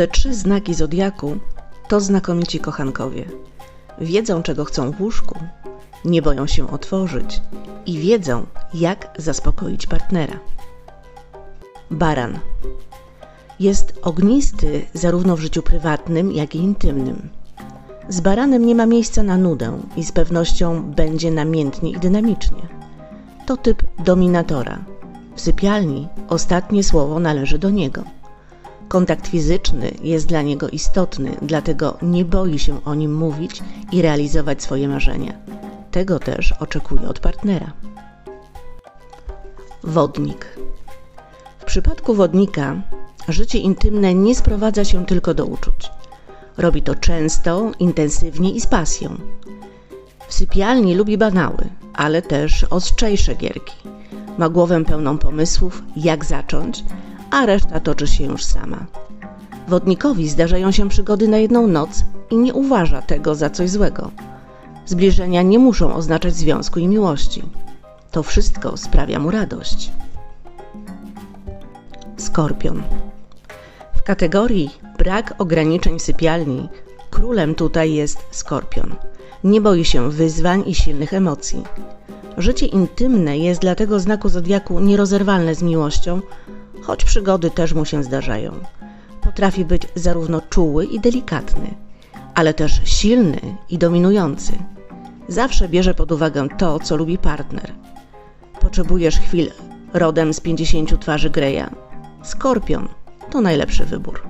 Te trzy znaki zodiaku to znakomici kochankowie. Wiedzą, czego chcą w łóżku, nie boją się otworzyć i wiedzą, jak zaspokoić partnera. Baran jest ognisty zarówno w życiu prywatnym, jak i intymnym. Z baranem nie ma miejsca na nudę i z pewnością będzie namiętnie i dynamicznie. To typ dominatora. W sypialni ostatnie słowo należy do niego. Kontakt fizyczny jest dla niego istotny, dlatego nie boi się o nim mówić i realizować swoje marzenia. Tego też oczekuje od partnera. Wodnik. W przypadku wodnika życie intymne nie sprowadza się tylko do uczuć. Robi to często, intensywnie i z pasją. W sypialni lubi banały, ale też ostrzejsze gierki. Ma głowę pełną pomysłów, jak zacząć, a reszta toczy się już sama. Wodnikowi zdarzają się przygody na jedną noc i nie uważa tego za coś złego. Zbliżenia nie muszą oznaczać związku i miłości. To wszystko sprawia mu radość. Skorpion. W kategorii brak ograniczeń w sypialni królem tutaj jest skorpion. Nie boi się wyzwań i silnych emocji. Życie intymne jest dla tego znaku zodiaku nierozerwalne z miłością, choć przygody też mu się zdarzają. Potrafi być zarówno czuły i delikatny, ale też silny i dominujący. Zawsze bierze pod uwagę to, co lubi partner. Potrzebujesz chwil rodem z 50 twarzy Greya? Skorpion to najlepszy wybór.